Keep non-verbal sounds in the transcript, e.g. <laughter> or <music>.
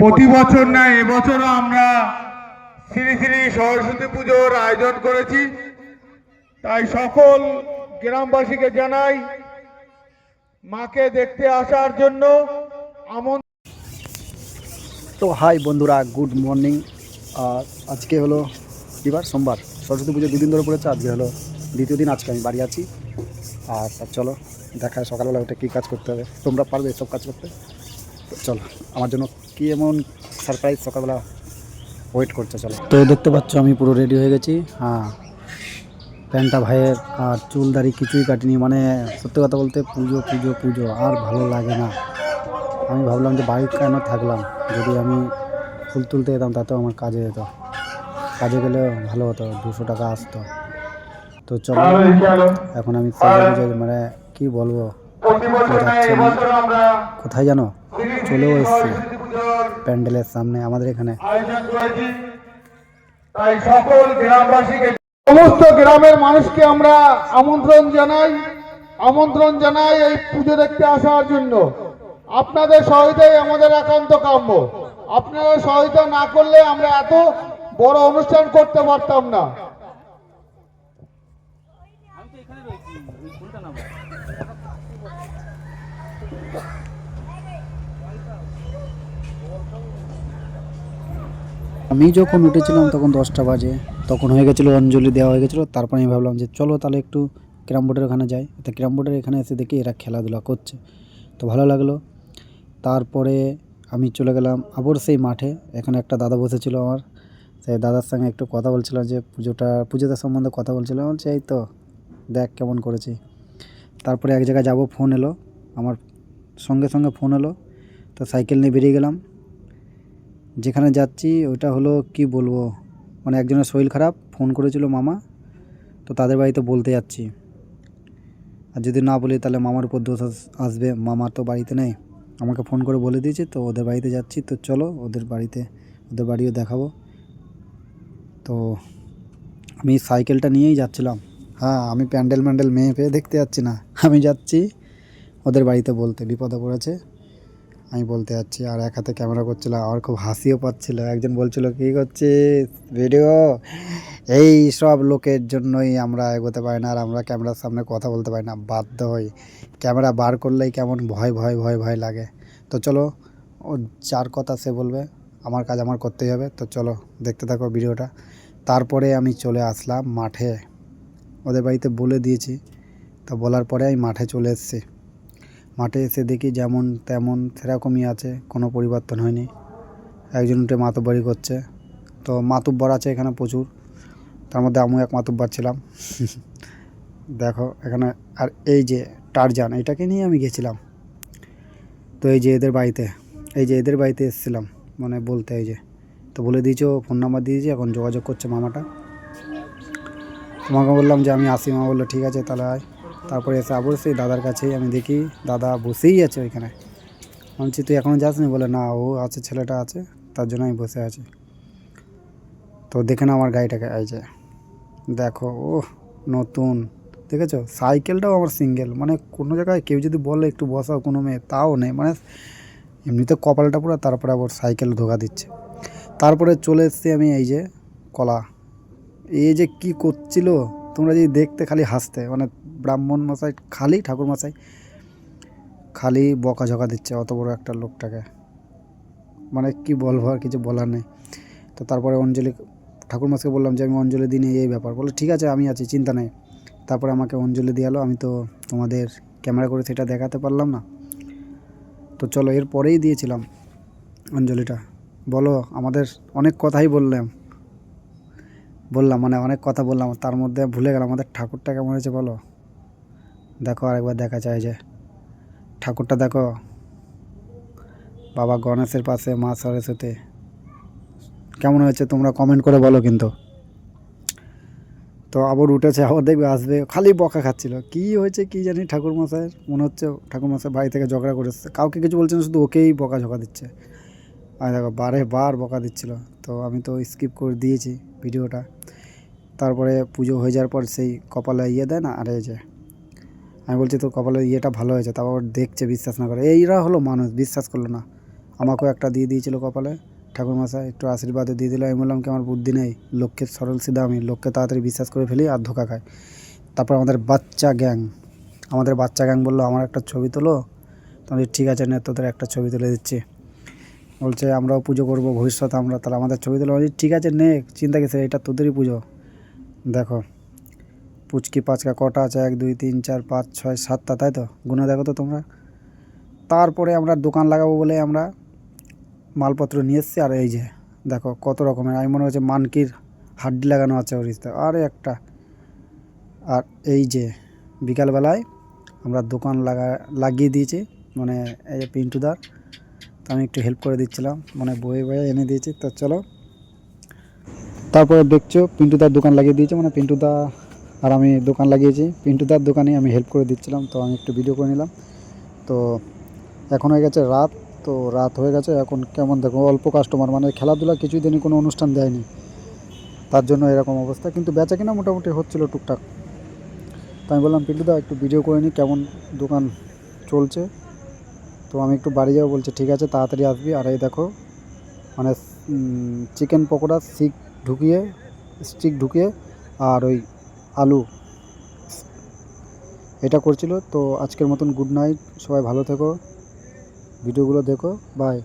প্রতি বছর না এবছরও আমরা শ্রী শ্রী সরস্বতী পুজোর আয়োজন করেছি। তাই সকল গ্রামবাসীকে জানাই মাকে দেখতে আসার জন্য আমন তো হাই বন্ধুরা গুড মর্নিং। আর আজকে হলো এবার সোমবার। সরস্বতী পুজো দুদিন ধরে পড়েছে আজকে হলো দ্বিতীয় দিন আজকে আমি বাড়ি আছি। আর চলো দেখায় সকালবেলা ওটা কী কাজ করতে হবে। তোমরা পারবে সব কাজ করতে? চলো আমার জন্য কী এমন সারপ্রাইজ সকালবেলা ওয়েট করছে চলো। তো দেখতে পাচ্ছ আমি পুরো রেডি হয়ে গেছি। হ্যাঁ প্যান্টটা ভাইয়ের আর চুল দাড়ি কিছুই কাটিনি মানে সত্যি কথা বলতে পুজো পুজো পুজো আর ভালো লাগে না। আমি ভাবলাম যে বাইক কেন থাকলাম? যদি আমি ফুল তুলতে যেতাম তাতেও আমার কাজে যেত। কাজে গেলে ভালো হতো দুশো টাকা আসতো। তো চলো এখন আমি মানে কি বলব? কোথায় জানো? চলেও এসছি। প্যান্ডেলের সামনে আমাদের এখানে। তাই সকল গ্রামবাসীকে, সমস্ত গ্রামের মানুষকে আমরা আমন্ত্রণ জানাই। আমন্ত্রণ জানাই এই পুজো দেখতে আসার জন্য। আপনাদের সহায়তাই আমাদের একান্ত কাম্য। আপনারা সহায়তা না করলে আমরা এত বড় অনুষ্ঠান করতে পারতাম না। আমি যখন উঠেছিলাম তখন দশটা বাজে, তখন হয়ে গেছিল অঞ্জলি দেওয়া হয়ে গেছিল, তারপরে আমি ভাবলাম যে চলো তাহলে একটু ক্যারাম বোর্ডের ওখানে যাই। তো ক্যারাম বোর্ডের এখানে এসে দেখি এরা খেলাধুলা করছে। তো ভালো লাগল। তারপরে আমি চলে গেলাম আবার সেই মাঠে, এখানে একটা দাদা বসেছিল আমার। সেই দাদার সঙ্গে একটু কথা বলছিলাম যে পুজোটা পুজোটার সম্বন্ধে কথা বলছিলাম। বলছে, এই তো, দেখ কেমন করেছি। তারপরে এক জায়গায় যাব, ফোন এলো। আমার সঙ্গে সঙ্গে ফোন এলো। তো সাইকেল নিয়ে বেরিয়ে গেলাম। যেখানে যাচ্ছি ওইটা হলো, কি বলব মানে একজনের শরীর খারাপ, ফোন করেছিল মামা, তো তাদের বাড়িতে বলতে যাচ্ছি। আর যদি না বলি, তাহলে মামার উপর দোষ আসবে মামার তো বাড়িতে নেই। আমাকে ফোন করে বলে দিয়েছে, তো ওদের বাড়িতে যাচ্ছি, তো চলো ওদের বাড়িতে, ওদের বাড়িও দেখাবো। তো আমি সাইকেলটা নিয়েই যাচ্ছিলাম। হ্যাঁ আমি প্যান্ডেল ম্যান্ডেল মেয়ে পেয়ে দেখতে যাচ্ছি না। আমি যাচ্ছি ওদের বাড়িতে বলতে, বিপদে পড়েছে। আমি বলতে যাচ্ছি, আর এক হাতে ক্যামেরা করছিল, আর খুব হাসিও পাচ্ছিল। একজন বলছিল, কী করছিস? ভিডিও এই সব লোকের জন্যই আমরা এগোতে পারি না, আর আমরা ক্যামেরার সামনে কথা বলতে পারি না, বাধ্য হই। ক্যামেরা বার করলেই কেমন ভয় ভয় ভয় ভয় লাগে। তো চলো, ও যার কথা সে বলবে, আমার কাজ আমার করতেই হবে। তো চলো, দেখতে থাকো ভিডিওটা তারপরে আমি চলে আসলাম মাঠে। ওদের বাড়িতে বলে দিয়েছি। তো বলার পরে আমি মাঠে চলে এসেছি। মাঠে এসে দেখি যেমন তেমন সেরকমই আছে, কোনো পরিবর্তন হয়নি। একজন উঠে মাতব্বরি করছে। তো মাতুব্বর আছে এখানে প্রচুর। তার মধ্যে আমিও এক মাতুব্বর ছিলাম। <laughs> দেখো, এখানে আর এই যে টারজান, এটাকে নিয়ে আমি গেছিলাম। তো এই যে এদের বাড়িতে, এই যে এদের বাড়িতে এসেছিলাম মানে বলতে এই যে। তো বলে দিয়েছ ফোন নাম্বার দিয়েছি, এখন যোগাযোগ করছে মামাটা। তোমাকে বললাম যে আমি আসি। মা বলল, ঠিক আছে, তাহলে আয়। তারপরে এসে আবার সেই দাদার কাছেই আমি দেখি, দাদা বসেই আছে ওইখানে। বলছি, তুই এখনও যাসনি? বলে, না, ও আছে, ছেলেটা আছে, তার জন্য আমি বসে আছি। তো দেখে না আমার গাড়িটাকে যে, দেখো ও নতুন। দেখেছ? সাইকেলটাও আমার সিঙ্গেল। মানে কোনো জায়গায় কেউ যদি বলে একটু বসাও, কোনো মেয়ে, তাও নেই। মানে এমনিতে কপালটা পুরো, তারপরে আবার সাইকেল ধোকা দিচ্ছে। তারপরে চলে এসেছি আমি এই যে কলা। এই যে কি করছিল? তোমরা যদি দেখতে খালি হাসতে মানে ব্রাহ্মণ মশাই খালি, ঠাকুর মশাই খালি বকাঝকা দিচ্ছে অত বড় একটা লোকটাকে। মানে কি বলব আর কিছু বলার নেই। তো তারপরে অঞ্জলি, ঠাকুর মশাইকে বললাম যে, আমি অঞ্জলি দিনে এই ব্যাপার। বলে ঠিক আছে, আমি আছি, চিন্তা নেই। তারপরে আমাকে অঞ্জলি দিয়ে এলো, আমি তো তোমাদের ক্যামেরা করে সেটা দেখাতে পারলাম না। তো চলো এর পরেই দিয়েছিলাম অঞ্জলিটা। বলো, আমাদের অনেক কথাই বললাম। বললাম মানে অনেক কথা বললাম, তার মধ্যে ভুলে গেলাম, আমাদের ঠাকুরটা কেমন হয়েছে বলো? দেখো, আরেকবার দেখা চাই যে, ঠাকুরটা দেখো। বাবা গণেশের পাশে, মা সরস্বতী। কেমন হয়েছে তোমরা কমেন্ট করে বলো কিন্তু। তো আবার উঠেছে, আবার দেখবে, আসবে, খালি বকা খাচ্ছিল। কি হয়েছে কি জানি ঠাকুর মশাইয়ের মনে হচ্ছে ঠাকুর মশাই বাড়ি থেকে ঝগড়া করেছে কাউকে কিছু বলছে না, শুধু ওকেই বকা ঝকা দিচ্ছে। আর দেখো, বারে বার বকা দিচ্ছিল। তো আমি তো স্কিপ করে দিয়েছি। ভিডিওটা। তারপরে পুজো হয়ে যাওয়ার পর সেই কপালে ইয়ে দেয় না, আর এই যে, আমি বলছি তো কপালে ইয়েটা ভালো হয়েছে, তারপর দেখছে, বিশ্বাস না করে। এইরা হলো মানুষ, বিশ্বাস করল না। আমাকেও একটা দিয়ে দিয়েছিল কপালে, ঠাকুরমশাই একটু আশীর্বাদও দিয়ে দিল। আমি বললাম কি, আমার বুদ্ধি নেই, লোককে সরল সিধা আমি, লোককে তাড়াতাড়ি বিশ্বাস করে ফেলি আর ধোকা খাই। তারপর আমাদের বাচ্চা গ্যাং, আমাদের বাচ্চা গ্যাং বলল, আমার একটা ছবি তোলো। তোমাদের ঠিক আছে, নে, তোদের একটা ছবি তুলে দিচ্ছি। বলছে, আমরাও পুজো করব ভবিষ্যতে আমরা। তাহলে আমাদের ছবি তুলে বলছি, ঠিক আছে, নে, চিন্তা কিসে এটা তোদেরই পুজো। দেখো, পুচকি পাঁচকা কটা আছে? এক, দুই, তিন, চার, পাঁচ, ছয়, সাতটা, তাই তো? গুনে দেখো তো তোমরা। তারপরে আমরা দোকান লাগাবো বলে আমরা মালপত্র নিয়ে এসেছি, আর এই যে, দেখো, কত রকমের। আমি মনে হচ্ছে মানকির হাড্ডি লাগানো আছে ওরিস্তা আরে একটা। আর এই যে, বিকালবেলায় আমরা দোকান লাগা, লাগিয়ে দিয়েছি মানে এই যে পিন্টুদার। তো আমি একটু হেল্প করে দিচ্ছিলাম। মানে বয়ে বয়ে এনে দিয়েছি। তো চলো। তারপরে দেখছ, পিন্টুদার দোকান লাগিয়ে দিয়েছে। মানে পিন্টুদা আর আমি দোকান লাগিয়েছি। পিন্টুদার দোকানে আমি হেল্প করে দিচ্ছিলাম। তো আমি একটু ভিডিও করে নিলাম। তো এখন হয়ে গেছে রাত। তো রাত হয়ে গেছে। এখন কেমন দেখো, অল্প কাস্টমার মানে খেলাধুলা কিছুই দিনই কোনো অনুষ্ঠান দেয়নি। তার জন্য এরকম অবস্থা। কিন্তু বেচা কিনা মোটামুটি হচ্ছিল টুকটাক। তো আমি বললাম, পিন্টুদা, একটু ভিডিও করে নিই কেমন দোকান চলছে? তো আমি একটু বাড়ি যাব বলছে, ঠিক আছে, তাড়াতাড়ি আসবি। আর এই দেখো মানে চিকেন পকোড়া, শিক ঢুকিয়ে, স্টিক ঢুকিয়ে, আর ওই আলু। এটা করছিল। তো আজকের মতন গুড নাইট সবাই ভালো থেকো। ভিডিওগুলো দেখো। বাই